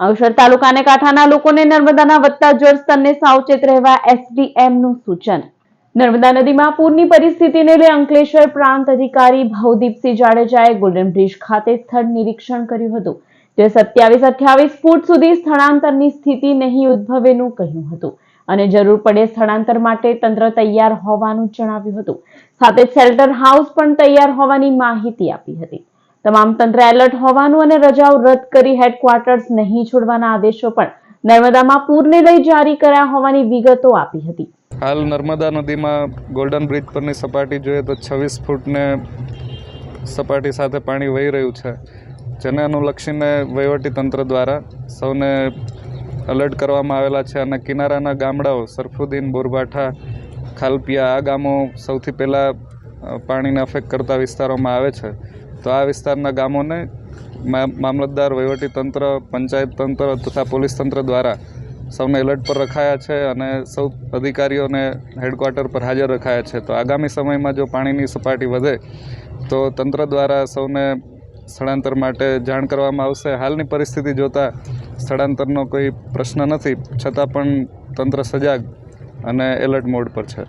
અંકલેશ્વર તાલુકાને કાંઠાના લોકોને નર્મદાના વધતા જળસ્તરને સાવચેત રહેવા એસડીએમનું સૂચન. નર્મદા નદીમાં પૂરની પરિસ્થિતિને લઈ અંકલેશ્વર પ્રાંત અધિકારી ભવદીપસિંહ જાડેજાએ ગોલ્ડન બ્રિજ ખાતે સ્થળ નિરીક્ષણ કર્યું હતું. જે સત્યાવીસ અઠ્યાવીસ ફૂટ સુધી સ્થળાંતરની સ્થિતિ નહીં ઉદ્ભવેનું કહ્યું હતું અને જરૂર પડે સ્થળાંતર માટે તંત્ર તૈયાર હોવાનું જણાવ્યું હતું. સાથે શેલ્ટર હાઉસ પણ તૈયાર હોવાની માહિતી આપી હતી. તમામ તંત્ર એલર્ટ હોવાનું અને રજાઓ રદ કરી હેડક્વાર્ટર્સ નહીં છોડવાના આદેશો પણ નર્મદામાં પૂરને લઈ જારી કર્યા હોવાની વિગતો આપી હતી. હાલ નર્મદા નદીમાં ગોલ્ડન બ્રિજ પરની સપાટી જોઈએ તો છવ્વીસ ફૂટને સપાટી સાથે પાણી વહી રહ્યું છે. જેને અનુલક્ષીને વહીવટી તંત્ર દ્વારા સૌને એલર્ટ કરવામાં આવેલા છે અને કિનારાના ગામડાઓ સરફુદ્દીન બોરબાઠા ખાલપિયા આ ગામો સૌથી પહેલાં પાણીને અફેક્ટ કરતા વિસ્તારોમાં આવે છે. તો આ વિસ્તારના ગામોને મામલતદાર તંત્ર, પંચાયત તંત્ર તથા પોલીસ તંત્ર દ્વારા સૌને એલર્ટ પર રખાયા છે અને સૌ અધિકારીઓને હેડક્વાર્ટર પર હાજર રખાયા છે. તો આગામી સમયમાં જો પાણીની સપાટી વધે, તો તંત્ર દ્વારા સૌને સ્થળાંતર માટે જાણ કરવામાં આવશે. હાલની પરિસ્થિતિ જોતાં સ્થળાંતરનો કોઈ પ્રશ્ન નથી, છતાં પણ તંત્ર સજાગ અને એલર્ટ મોડ પર છે.